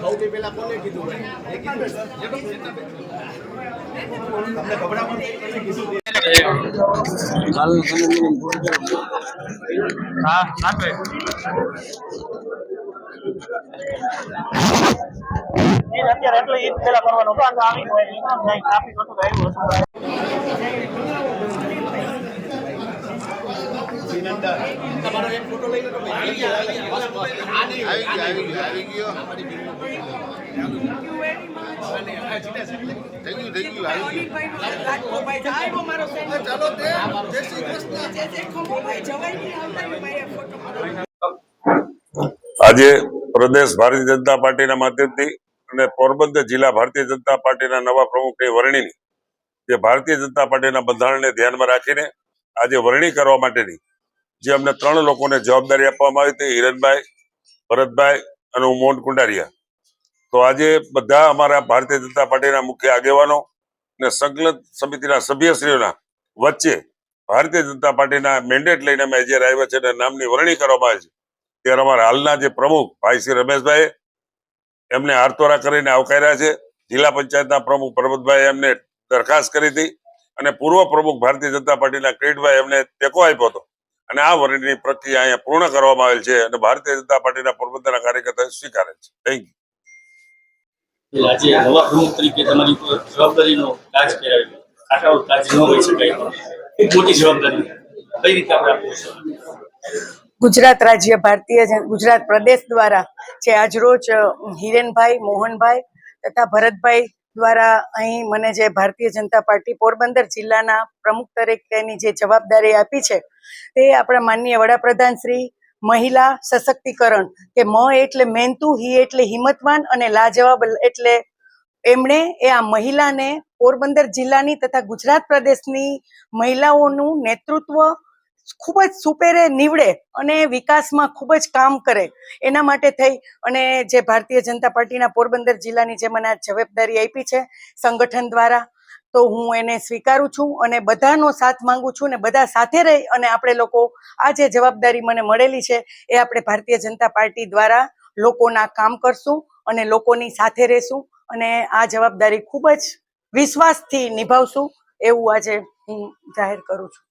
સૌથી પહેલા કોને કીધું હા નાખે અત્યારે એટલે ઈદ પેલા કરવાનું. હતું આ આવી હોય નહીં ટ્રાફિક હતું. તમારો એક ફોટો લઈ લો તમે. આવી ગયો આવી ગયો. આવી ગયો તે આજે પ્રદેશ ભારતીય જનતા પાર્ટીના માધ્યમથી અને પોરબંદર જિલ્લા ભારતીય જનતા પાર્ટીના નવા પ્રમુખની વરણીની જે ભારતીય જનતા પાર્ટીના બંધારણને ધ્યાનમાં રાખીને આજે વરણી કરવા માટેની જે અમને ત્રણ લોકોને જવાબદારી આપવામાં આવી હતી હિરનભાઈ ભરતભાઈ અને હું મોહન કુંડારિયા. તો આજે બધા અમારા ભારતીય જનતા પાર્ટીના મુખ્ય આગેવાનો અને સંકલન સમિતિના સભ્યશ્રીઓના વચ્ચે ભારતીય જનતા પાર્ટીના મેન્ડેટ લઈને અમે જ્યારે આવ્યા છે નામની વરણી કરવામાં આવી છે. ત્યારે અમારા હાલના જે પ્રમુખ ભાઈ શ્રી રમેશભાઈ એમને હારતોરા કરીને આવકાર્યા છે. જિલ્લા પંચાયતના પ્રમુખ પરબતભાઈ એમને દરખાસ્ત કરી હતી અને પૂર્વ પ્રમુખ ભારતીય જનતા પાર્ટીના કિરીટભાઈ એમને ટેકો આપ્યો હતો. અને આ વરણીની પ્રક્રિયા અહીંયા પૂર્ણ કરવામાં આવેલ છે અને ભારતીય જનતા પાર્ટીના પોરબંદરના કાર્યકર્તાઓ સ્વીકારે છે. થેન્ક યુ આજે નવા પ્રમુખ તરીકે તમારી જવાબદારીનો તાજ પહેરાવ્યો કાંટાળો તાજ ન હોઈ શકાય. ખૂબ મોટી જવાબદારી. કઈ રીતે આપણે આપવું? છે ગુજરાત રાજ્ય ભારતીય ગુજરાત પ્રદેશ દ્વારા જે આજરોજ હિરેનભાઈ મોહનભાઈ તથા ભરતભાઈ દ્વારા અહીં મને જે ભારતીય જનતા પાર્ટી પોરબંદર જિલ્લાના પ્રમુખ તરીકેની જે જવાબદારી આપી છે, તે આપણા માનનીય વડાપ્રધાન શ્રી, મહિલા સશક્તિકરણ, કે મ એટલે મહેનતુ હી એટલે હિંમતવાન અને લાજવાબ એટલે એમણે એ આ મહિલાને પોરબંદર જિલ્લાની તથા ગુજરાત પ્રદેશની મહિલાઓનું નેતૃત્વ ખૂબ જ સુપેરે નીવડે અને વિકાસમાં ખૂબ જ કામ કરે. એના માટે થઈ અને જે ભારતીય જનતા પાર્ટીના પોરબંદર જિલ્લાની જે મને જવાબદારી આપી છે સંગઠન દ્વારા, તો હું એને સ્વીકારું છું અને બધાનો સાથ માંગુ છું અને બધા સાથે રહી અને આપણે લોકો આ જે જવાબદારી મને મળેલી છે એ આપણે ભારતીય જનતા પાર્ટી દ્વારા લોકોના કામ કરશું અને લોકોની સાથે રહેશું અને આ જવાબદારી ખૂબ જ વિશ્વાસથી નિભાવશું એવું આજે હું જાહેર કરું છું.